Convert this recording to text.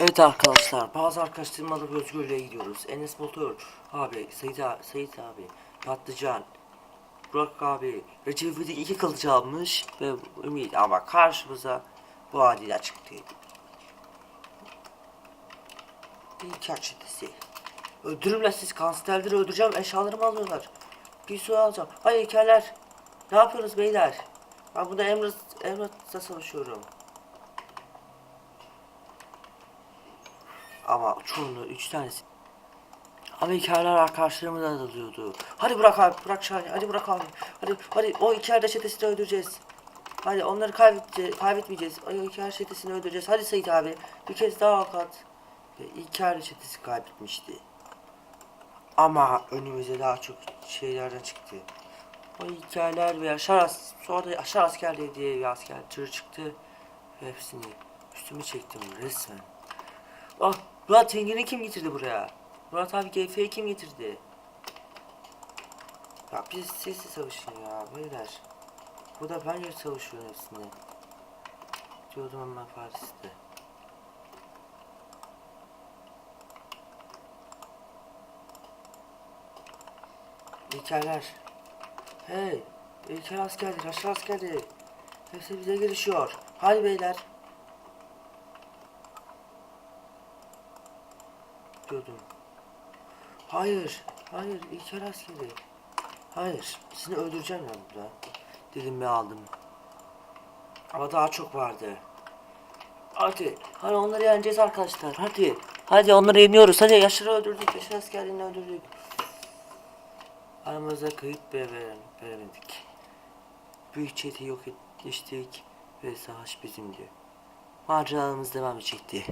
Evet arkadaşlar bazı arkadaşlarımla alıp özgürlüğe gidiyoruz. Enes Motor abi, Sait abi, Sait abi, Patlıcan, Burak abi, Recep İvedik iki kılıç almış ve Ümit ama karşımıza bu adiler çıktı. İlker çetesi. Öldürürler siz kansterleri öldüreceğim eşyalarımı alıyorlar. Bir su alacağım. Ay İlkerler. Ne yapıyorsunuz beyler? Ben burada Emrah, Emrah'la savaşıyorum. Ama çoğunu üç tanesi. Ama hikayeler arkadaşlarımı da dalıyordu. Hadi bırak abi, bırak Şahin, hadi bırak abi. Hadi, hadi o yerde çetesini öldüreceğiz. Hadi onları kaybetmeyeceğiz. Ay, o iki yer çetesini öldüreceğiz. Hadi Sait abi, bir kez daha akat. Ve yerde çetesi kaybetmişti. Ama önümüze daha çok şeylerden çıktı. O hikayeler ve Yaşar As sonra da Yaşar askerliği diye bir asker tır çıktı. Ve hepsini üstüme çektim resmen. Ah Murat Tengin'i kim getirdi buraya? Murat abi GF'yi kim getirdi? Ya biz sessiz savaşın ya beyler. Bu da ben savaşıyorum hepsine. Diyordum ama Paris'te. İlkerler. Hey, İlker askerdir, aşağı askerdir. Hepsi bize girişiyor. Hadi beyler. Diyordum. Hayır, hayır, İlker askeri. Hayır, seni öldüreceğim ben burada. Dilimi aldım. Ama daha çok vardı. Hadi, hadi onları yeneceğiz arkadaşlar, hadi. Hadi onları yeniyoruz, hadi Yaşar'ı öldürdük, Yaşar askerini öldürdük. Aramıza kayıp bile veremedik. Büyük çeti yok etmiştik ve savaş bizimdi. Maceramız devam edecekti.